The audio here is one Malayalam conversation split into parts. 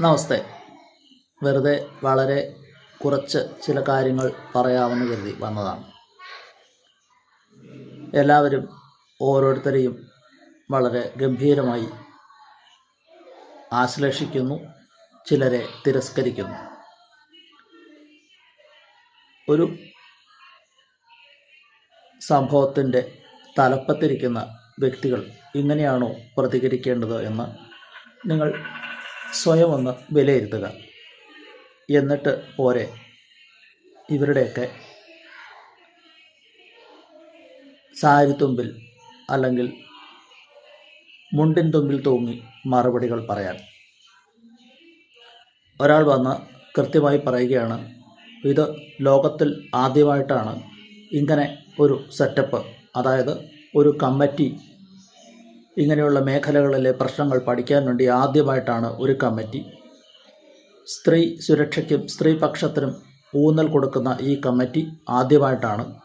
നമസ്തേ. വെറുതെ വളരെ കുറച്ച് ചില കാര്യങ്ങൾ പറയാമെന്ന് കരുതി വന്നതാണ്. എല്ലാവരും ഓരോരുത്തരെയും വളരെ ഗംഭീരമായി ആശ്ലേഷിക്കുന്നു ചിലരെ തിരസ്കരിക്കുന്നു. ഒരു സംഭവത്തിന്റെ തലപ്പത്തിരിക്കുന്ന വ്യക്തികൾ ഇങ്ങനെയാണോ പ്രതികരിക്കേണ്ടത് എന്ന് നിങ്ങൾ സ്വയം ഒന്ന് വിലയിരുത്തുക. എന്നിട്ട് പോരെ. ഇവരുടെയൊക്കെ സാരിത്തുമ്പിൽ അല്ലെങ്കിൽ മുണ്ടിൻ തുമ്പിൽ തൂങ്ങി മറുപടികൾ പറയാൻ. ഒരാൾ വന്ന് കൃത്യമായി പറയുകയാണ് ഇത് ലോകത്തിൽ ആദ്യമായിട്ടാണ് ഇങ്ങനെ ഒരു സെറ്റപ്പ് അതായത് ഒരു കമ്മിറ്റി ഇങ്ങനെയുള്ള മേഖലകളിലെ പ്രശ്നങ്ങൾ പഠിക്കാൻ വേണ്ടി ആദ്യമായിട്ടാണ് ഒരു കമ്മിറ്റി. സ്ത്രീ സുരക്ഷയ്ക്കും സ്ത്രീ പക്ഷത്തിനും ഊന്നൽ കൊടുക്കുന്ന ഈ കമ്മിറ്റി ആദ്യമായിട്ടാണ്.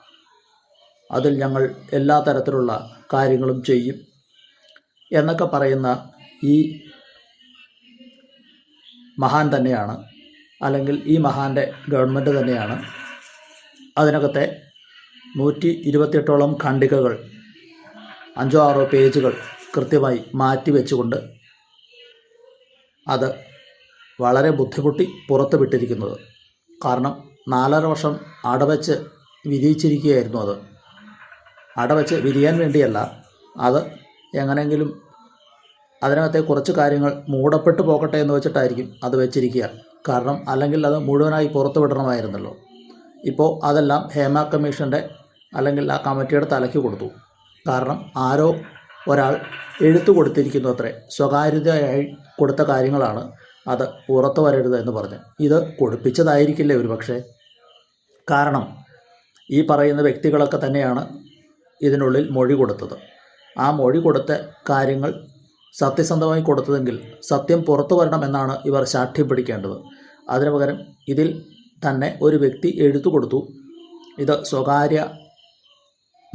അതിൽ ഞങ്ങൾ എല്ലാ തരത്തിലുള്ള കാര്യങ്ങളും ചെയ്യും. എന്നൊക്കെ പറയുന്ന ഈ മഹാൻ തന്നെയാണ് അല്ലെങ്കിൽ ഈ മഹാന്റെ ഗവൺമെന്റ് തന്നെയാണ്. അതിനകത്തെ നൂറ്റി ഇരുപത്തിയെട്ടോളം ഖണ്ഡികകൾ അഞ്ചോ ആറോ പേജുകൾ കൃത്യമായി മാറ്റി വെച്ചുകൊണ്ട് അത് വളരെ ബുദ്ധിമുട്ടി പുറത്ത് വിട്ടിരിക്കുന്നത് കാരണം നാലര വർഷം അടവച്ച് വിരിയിച്ചിരിക്കുകയായിരുന്നു അത്. അടവച്ച് വിരിയാൻ വേണ്ടിയല്ല അത് എങ്ങനെയെങ്കിലും അതിനകത്തെ കുറച്ച് കാര്യങ്ങൾ മൂടപ്പെട്ടു പോകട്ടെ എന്ന് വെച്ചിട്ടായിരിക്കും അത് വെച്ചിരിക്കുക. കാരണം അല്ലെങ്കിൽ അത് മുഴുവനായി പുറത്തു വിടണമായിരുന്നല്ലോ ഇപ്പോൾ അതെല്ലാം ഹേമ കമ്മീഷന്റെ അല്ലെങ്കിൽ ആ കമ്മിറ്റിയുടെ തലയ്ക്ക് കൊടുത്തു. കാരണം ആരോ ഒരാൾ എഴുത്തു കൊടുത്തിരിക്കുന്നു അത്രേ. സ്വകാര്യതയായി കൊടുത്ത കാര്യങ്ങളാണ് അത് പുറത്തു വരരുത് എന്ന് പറഞ്ഞ്. ഇത് കൊടുപ്പിച്ചതായിരിക്കില്ലേ ഒരു പക്ഷേ? കാരണം ഈ പറയുന്ന വ്യക്തികളൊക്കെ തന്നെയാണ് ഇതിനുള്ളിൽ മൊഴി കൊടുത്തത്. ആ മൊഴി കൊടുത്ത കാര്യങ്ങൾ സത്യസന്ധമായി കൊടുത്തതെങ്കിൽ സത്യം പുറത്തു വരണമെന്നാണ് ഇവർ ശാഠ്യം പിടിക്കേണ്ടത്. അതിനു പകരം ഇതിൽ തന്നെ ഒരു വ്യക്തി എഴുത്തു കൊടുത്തു. ഇത് സ്വകാര്യ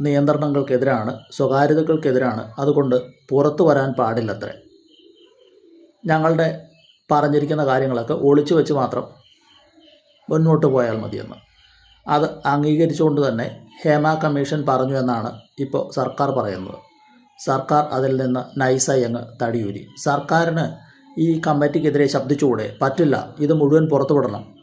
നിയന്ത്രണങ്ങൾക്കെതിരാണ് സ്വകാര്യതകൾക്കെതിരാണ്. അതുകൊണ്ട് പുറത്തു വരാൻ പാടില്ലത്രേ. ഞങ്ങളുടെ പറഞ്ഞിരിക്കുന്ന കാര്യങ്ങളൊക്കെ ഒളിച്ചു വെച്ച് മാത്രം മുന്നോട്ട് പോയാൽ മതിയെന്ന്. അത് അംഗീകരിച്ചുകൊണ്ട് തന്നെ ഹേമ കമ്മീഷൻ പറഞ്ഞു എന്നാണ് ഇപ്പോൾ സർക്കാർ പറയുന്നത്. സർക്കാർ അതിൽ നിന്ന് നൈസായി അങ്ങ് തടിയൂരി. സർക്കാരിന് ഈ കമ്മിറ്റിക്കെതിരെ ശബ്ദിച്ചുകൂടെ? പറ്റില്ല. ഇത് മുഴുവൻ പുറത്തുവിടണം.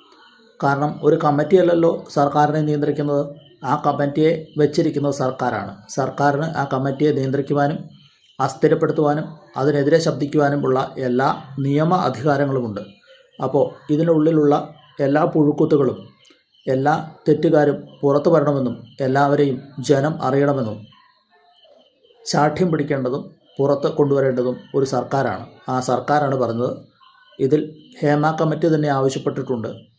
കാരണം ഒരു കമ്മിറ്റിയല്ലല്ലോ സർക്കാരിനെ നിയന്ത്രിക്കുന്നത്. ആ കമ്മിറ്റിയെ വെച്ചിരിക്കുന്നത് സർക്കാരാണ്. സർക്കാരിന് ആ കമ്മിറ്റിയെ നിയന്ത്രിക്കുവാനും അസ്ഥിരപ്പെടുത്തുവാനും അതിനെതിരെ ശബ്ദിക്കുവാനുമുള്ള എല്ലാ നിയമ അധികാരങ്ങളുമുണ്ട്. അപ്പോൾ ഇതിനുള്ളിലുള്ള എല്ലാ പുഴുക്കുത്തുകളും എല്ലാ തെറ്റുകാരും പുറത്തു വരണമെന്നും എല്ലാവരെയും ജനം അറിയണമെന്നും ശാഠ്യം പിടിക്കേണ്ടതും പുറത്ത് കൊണ്ടുവരേണ്ടതും ഒരു സർക്കാരാണ്. ആ സർക്കാരാണ് പറഞ്ഞത്. ഇതിൽ ഹേമ കമ്മിറ്റി തന്നെ ആവശ്യപ്പെട്ടിട്ടുണ്ട്.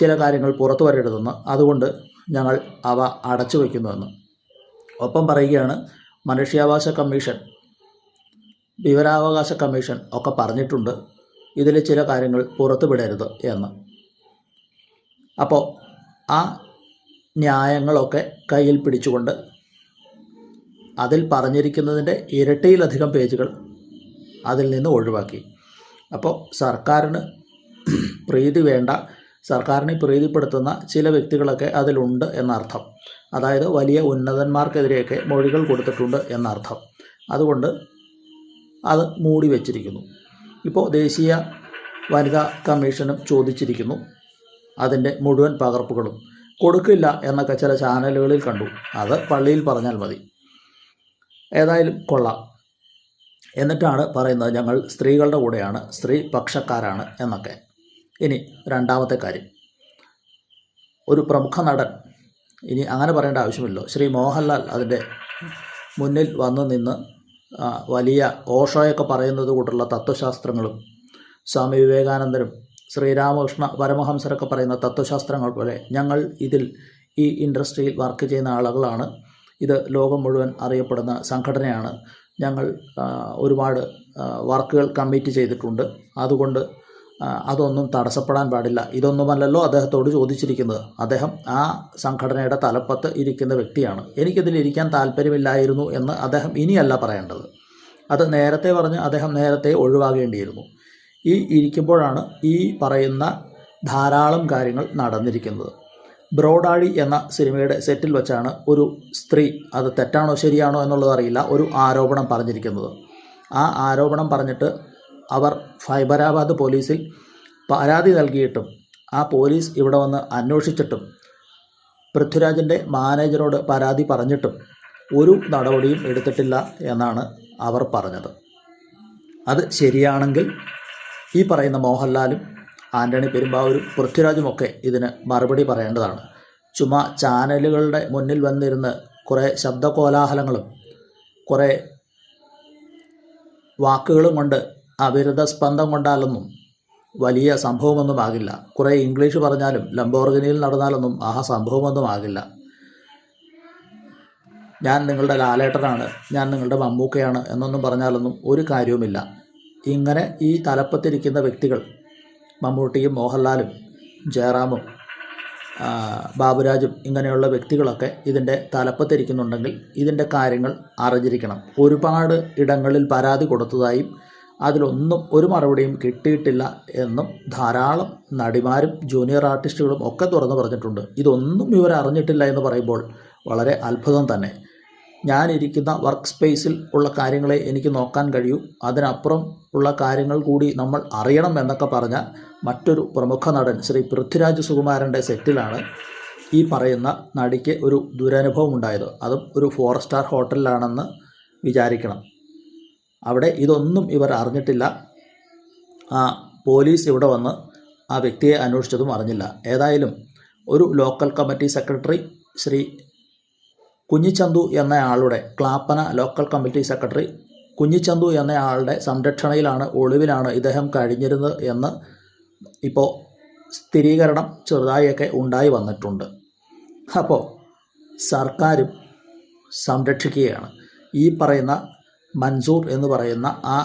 ചില കാര്യങ്ങൾ പുറത്തു വരരുതെന്ന് അതുകൊണ്ട് ഞങ്ങൾ അവ അടച്ചു വയ്ക്കുന്നുവെന്ന്. ഒപ്പം പറയുകയാണ് മനുഷ്യാവകാശ കമ്മീഷൻ വിവരാവകാശ കമ്മീഷൻ ഒക്കെ പറഞ്ഞിട്ടുണ്ട് ഇതിൽ ചില കാര്യങ്ങൾ പുറത്തുവിടരുത് എന്ന്. അപ്പോൾ ആ ന്യായങ്ങളൊക്കെ കയ്യിൽ പിടിച്ചുകൊണ്ട് അതിൽ പറഞ്ഞിരിക്കുന്നതിന്റെ ഇരട്ടിയിലധികം പേജുകൾ അതിൽ നിന്ന് ഒഴിവാക്കി. അപ്പോൾ സർക്കാരിന് പ്രീതി വേണ്ട സർക്കാരിനെ പ്രീതിപ്പെടുത്തുന്ന ചില വ്യക്തികളൊക്കെ അതിലുണ്ട് എന്നർത്ഥം. അതായത് വലിയ ഉന്നതന്മാർക്കെതിരെയൊക്കെ മൊഴികൾ കൊടുത്തിട്ടുണ്ട് എന്നർത്ഥം. അതുകൊണ്ട് അത് മൂടി വച്ചിരിക്കുന്നു. ഇപ്പോൾ ദേശീയ വനിതാ കമ്മീഷനും ചോദിച്ചിരിക്കുന്നു അതിന്റെ മുഴുവൻ പകർപ്പുകളും. കൊടുക്കില്ല എന്നൊക്കെ ചില ചാനലുകളിൽ കണ്ടു. അത് പള്ളിയിൽ പറഞ്ഞാൽ മതി. ഏതായാലും കൊള്ളാം. എന്നിട്ടാണ് പറയുന്നത് ഞങ്ങൾ സ്ത്രീകളുടെ കൂടെയാണ് സ്ത്രീ പക്ഷക്കാരാണ് എന്നൊക്കെ. ഇനി രണ്ടാമത്തെ കാര്യം. ഒരു പ്രമുഖ നടൻ ഇനി അങ്ങനെ പറയേണ്ട ആവശ്യമില്ലല്ലോ ശ്രീ മോഹൻലാൽ അതിന്റെ മുന്നിൽ വന്നു നിന്ന് വലിയ ഓഷോയൊക്കെ പറയുന്നത് കൂട്ടുള്ള തത്വശാസ്ത്രങ്ങളും സ്വാമി വിവേകാനന്ദനും ശ്രീരാമകൃഷ്ണ പരമഹംസരൊക്കെ പറയുന്ന തത്വശാസ്ത്രങ്ങൾ പോലെ ഞങ്ങൾ ഇതിൽ ഈ ഇൻഡസ്ട്രിയിൽ വർക്ക് ചെയ്യുന്ന ആളുകളാണ്. ഇത് ലോകം മുഴുവൻ അറിയപ്പെടുന്ന സംഘടനയാണ്. ഞങ്ങൾ ഒരുപാട് വർക്കുകൾ കമ്മിറ്റ് ചെയ്തിട്ടുണ്ട്. അതുകൊണ്ട് അതൊന്നും തടസ്സപ്പെടാൻ പാടില്ല. ഇതൊന്നുമല്ലല്ലോ അദ്ദേഹത്തോട് ചോദിച്ചിരിക്കുന്നത്. അദ്ദേഹം ആ സംഘടനയുടെ തലപ്പത്ത് ഇരിക്കുന്ന വ്യക്തിയാണ്. എനിക്കിതിൽ ഇരിക്കാൻ താല്പര്യമില്ലായിരുന്നു എന്ന് അദ്ദേഹം ഇനിയല്ല പറയേണ്ടത്. അത് നേരത്തെ പറഞ്ഞ് അദ്ദേഹം നേരത്തെ ഒഴിവാകേണ്ടിയിരുന്നു. ഈ ഇരിക്കുമ്പോഴാണ് ഈ പറയുന്ന ധാരാളം കാര്യങ്ങൾ നടന്നിരിക്കുന്നത്. ബ്രോഡാഡി എന്ന സിനിമയുടെ സെറ്റിൽ വെച്ചാണ് ഒരു സ്ത്രീ അത് തെറ്റാണോ ശരിയാണോ എന്നുള്ളത് അറിയില്ല ഒരു ആരോപണം പറഞ്ഞിരിക്കുന്നത്. ആ ആരോപണം പറഞ്ഞിട്ട് അവർ ഫൈബരാബാദ് പോലീസിൽ പരാതി നൽകിയിട്ടും ആ പോലീസ് ഇവിടെ വന്ന് അന്വേഷിച്ചിട്ടും പൃഥ്വിരാജിന്റെ മാനേജരോട് പരാതി പറഞ്ഞിട്ടും ഒരു നടപടിയും എടുത്തിട്ടില്ല എന്നാണ് അവർ പറഞ്ഞത്. അത് ശരിയാണെങ്കിൽ ഈ പറയുന്ന മോഹൻലാലും ആന്റണി പെരുമ്പാവൂരും പൃഥ്വിരാജുമൊക്കെ ഇതിന് മറുപടി പറയേണ്ടതാണ്. ചുമ്മാ ചാനലുകളുടെ മുന്നിൽ വന്നിരുന്ന് കുറേ ശബ്ദകോലാഹലങ്ങളും കുറേ വാക്കുകളും കൊണ്ട് അവിരുദ്ധ സ്പന്ദം കൊണ്ടാലൊന്നും വലിയ സംഭവമൊന്നും ആകില്ല കുറേ ഇംഗ്ലീഷ് പറഞ്ഞാലും ലംബോർഗിനിയിൽ നടന്നാലൊന്നും ആ സംഭവമൊന്നും ആകില്ല ഞാൻ നിങ്ങളുടെ ലാലേട്ടനാണ് ഞാൻ നിങ്ങളുടെ മമ്മൂക്കയാണ് എന്നൊന്നും പറഞ്ഞാലൊന്നും ഒരു കാര്യവുമില്ല. ഇങ്ങനെ ഈ തലപ്പത്തിരിക്കുന്ന വ്യക്തികൾ മമ്മൂട്ടിയും മോഹൻലാലും ജയറാമും ബാബുരാജും ഇങ്ങനെയുള്ള വ്യക്തികളൊക്കെ ഇതിന്റെ തലപ്പത്തിരിക്കുന്നുണ്ടെങ്കിൽ ഇതിന്റെ കാര്യങ്ങൾ അറിഞ്ഞിരിക്കണം. ഒരുപാട് ഇടങ്ങളിൽ പരാതി കൊടുത്തതായും അതിലൊന്നും ഒരു മറുപടിയും കിട്ടിയിട്ടില്ല എന്നും ധാരാളം നടിമാരും ജൂനിയർ ആർട്ടിസ്റ്റുകളും ഒക്കെ തുറന്നു പറഞ്ഞിട്ടുണ്ട്. ഇതൊന്നും ഇവർ അറിഞ്ഞിട്ടില്ല എന്ന് പറയുമ്പോൾ വളരെ അത്ഭുതം തന്നെ. ഞാനിരിക്കുന്ന വർക്ക് സ്പേസിൽ ഉള്ള കാര്യങ്ങളെ എനിക്ക് നോക്കാൻ കഴിയൂ. അതിനപ്പുറം ഉള്ള കാര്യങ്ങൾ കൂടി നമ്മൾ അറിയണം എന്നൊക്കെ പറഞ്ഞ മറ്റൊരു പ്രമുഖ നടൻ ശ്രീ പൃഥ്വിരാജ് സുകുമാരന്റെ സെറ്റിലാണ് ഈ പറയുന്ന നടിക്ക് ഒരു ദുരനുഭവം ഉണ്ടായത്. അതും ഒരു ഫോർ സ്റ്റാർ ഹോട്ടലിലാണെന്ന് വിചാരിക്കണം. അവിടെ ഇതൊന്നും ഇവർ അറിഞ്ഞിട്ടില്ല. ആ പോലീസ് ഇവിടെ വന്ന് ആ വ്യക്തിയെ അന്വേഷിച്ചതും അറിഞ്ഞില്ല. ഏതായാലും ഒരു local committee secretary Shri Kunhichanthu എന്നയാളുടെ Clappana local committee secretary Kunhichanthu എന്നയാളുടെ സംരക്ഷണയിലാണ് ഒളിവിലാണ് ഇദ്ദേഹം കഴിഞ്ഞിരുന്നത് എന്ന് ഇപ്പോൾ സ്ഥിരീകരണം ചെറുതായൊക്കെ ഉണ്ടായി വന്നിട്ടുണ്ട്. അപ്പോൾ സർക്കാരും സംരക്ഷിക്കുകയാണ്. ഈ പറയുന്ന മൻസൂർ എന്ന് പറയുന്ന ആ